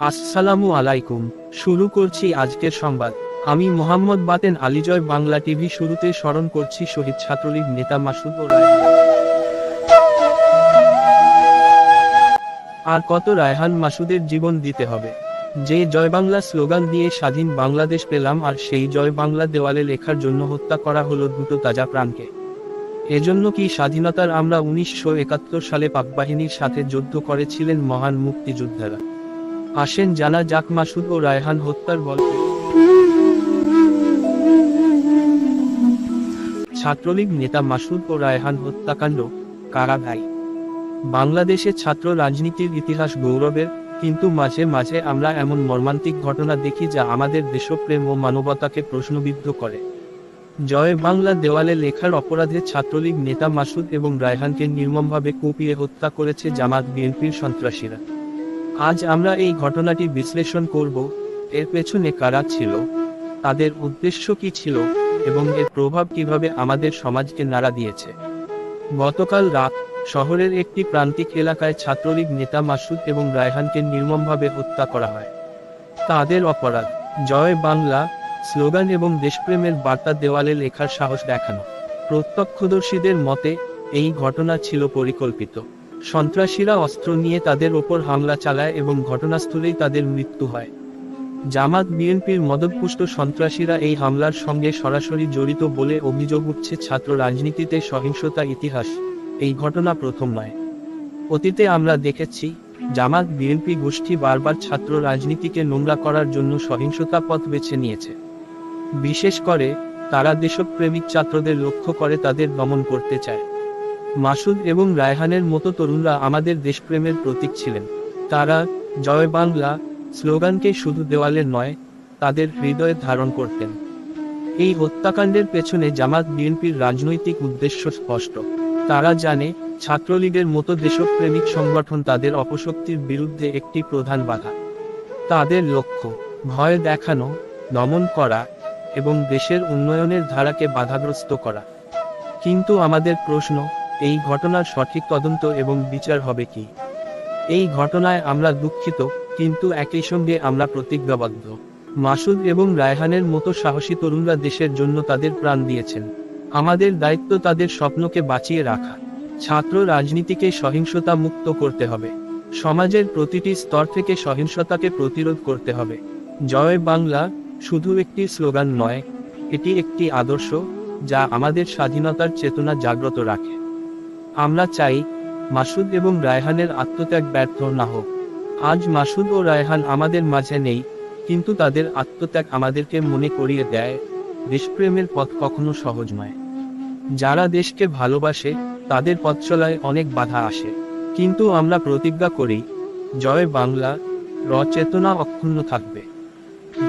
আসসালামু আলাইকুম, শুরু করছি আজকের সংবাদ। আমি মোহাম্মদ বাতেন আলিজয়, বাংলা টিভি শুরুতে স্মরণ করছি শহীদ ছাত্রলীগ নেতা মাসুদ রায়হান। আর কত রায়হান মাসুদের জীবন দিতে হবে। যে জয় বাংলা স্লোগান দিয়ে স্বাধীন বাংলাদেশ পেলাম আর সেই জয় বাংলা দেওয়ালে লেখার জন্য হত্যা করা হলো দুটো তাজা প্রাণকে। এজন্য কি স্বাধীনতার আমরা উনিশশো একাত্তর সালে পাকবাহিনীর সাথে যুদ্ধ করেছিলেন মহান মুক্তিযোদ্ধারা? আসেন জানা যাক মাসুদ ও রায়হান হত্যার গল্প। ছাত্রলীগ নেতা মাসুদ ও রায়হান হত্যাকাণ্ড, কারা ভাই? বাংলাদেশে ছাত্র রাজনীতির ইতিহাস গৌরবের, কিন্তু মাঝে মাঝে আমরা এমন মর্মান্তিক ঘটনা দেখি যা আমাদের দেশপ্রেম ও মানবতাকে প্রশ্নবিদ্ধ করে। জয় বাংলা দেওয়ালে লেখার অপরাধে ছাত্রলীগ নেতা মাসুদ এবং রায়হানকে নির্মমভাবে কুপিয়ে হত্যা করেছে জামাত বিএনপির সন্ত্রাসীরা। আজ আমরা এই ঘটনাটি বিশ্লেষণ করব, এর পেছনে কারা ছিল, তাদের উদ্দেশ্য কি ছিল, এবং এর প্রভাব কীভাবে আমাদের সমাজকে নাড়া দিয়েছে। গতকাল রাত, শহরের একটি প্রান্তিক এলাকায় ছাত্রলীগ নেতা মাসুদ এবং রায়হানকে নির্মমভাবে হত্যা করা হয়। তাদের অপরাধ, জয় বাংলা, স্লোগান এবং দেশপ্রেমের বার্তা দেওয়ালে লেখার সাহস দেখানো। প্রত্যক্ষদর্শীদের মতে, এই ঘটনা ছিল পরিকল্পিত। সন্ত্রাসীরা অস্ত্র নিয়ে তাদের ওপর হামলা চালায় এবং ঘটনাস্থলেই তাদের মৃত্যু হয়। জামাত বিএনপির মদতপুষ্ট সন্ত্রাসীরা এই হামলার সঙ্গে সরাসরি জড়িত বলে অভিযোগ উঠছে ছাত্র রাজনীতিতে সহিংসতা ইতিহাস। এই ঘটনা প্রথম নয়। অতীতে আমরা দেখেছি, জামাত বিএনপি গোষ্ঠী বারবার ছাত্র রাজনীতিকে নোংরা করার জন্য সহিংসতা পথ বেছে নিয়েছে। বিশেষ করে, তারা দেশপ্রেমিক ছাত্রদের লক্ষ্য করে তাদের দমন করতে চায়। মাসুদ এবং রায়হানের মতো তরুণরা আমাদের দেশপ্রেমের প্রতীক ছিলেন। তারা, জয় বাংলা স্লোগানকে শুধু দেওয়ালে নয়, তাদের হৃদয়ে ধারণ করতেন। এই হত্যাকাণ্ডের পেছনে জামাত বিএনপির রাজনৈতিক উদ্দেশ্য স্পষ্ট। তারা জানে, ছাত্রলীগের মতো দেশপ্রেমিক সংগঠন তাদের অপশক্তির বিরুদ্ধে একটি প্রধান বাধা। তাদের লক্ষ্য, ভয় দেখানো, দমন করা এবং দেশের উন্নয়নের ধারাকে বাধাগ্রস্ত করা। কিন্তু আমাদের প্রশ্ন এই ঘটনার সঠিক তদন্ত এবং বিচার হবে কি? এই ঘটনায় আমরা দুঃখিত, কিন্তু একই সঙ্গে আমরা প্রতিজ্ঞাবদ্ধ। মাসুদ এবং রায়হানের মতো সাহসী তরুণরা দেশের জন্য তাদের প্রাণ দিয়েছেন। আমাদের দায়িত্ব তাদের স্বপ্নকে বাঁচিয়ে রাখা। ছাত্র রাজনীতিকে সহিংসতা মুক্ত করতে হবে। সমাজের প্রতিটি স্তর থেকে সহিংসতাকে প্রতিরোধ করতে হবে। জয় বাংলা শুধু একটি স্লোগান নয়, এটি একটি আদর্শ যা আমাদের স্বাধীনতার চেতনা জাগ্রত রাখে। আমরা চাই, মাসুদ এবং রায়হানের আত্মত্যাগ ব্যর্থ না হোক। আজ মাসুদ ও রায়হান আমাদের মাঝে নেই, কিন্তু তাদের আত্মত্যাগ আমাদেরকে মনে করিয়ে দেয়, দেশপ্রেমের পথ কখনো সহজ নয়। যারা দেশকে ভালোবাসে, তাদের পথ চলায় অনেক বাধা আসে। কিন্তু আমরা প্রতিজ্ঞা করি, জয় বাংলা র চেতনা অক্ষুণ্ণ থাকবে।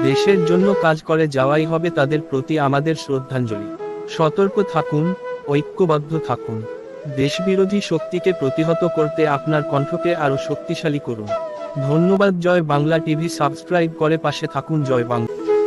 দেশের জন্য কাজ করে যাওয়াই হবে তাদের প্রতি আমাদের শ্রদ্ধাঞ্জলি। সতর্ক থাকুন, ঐক্যবদ্ধ থাকুন। দেশবিরোধী শক্তিকে প্রতিহত করতে আপনার কণ্ঠকে আরও শক্তিশালী করুন। ধন্যবাদ, জয় বাংলা টিভি, সাবস্ক্রাইব করে পাশে থাকুন, জয় বাংলা।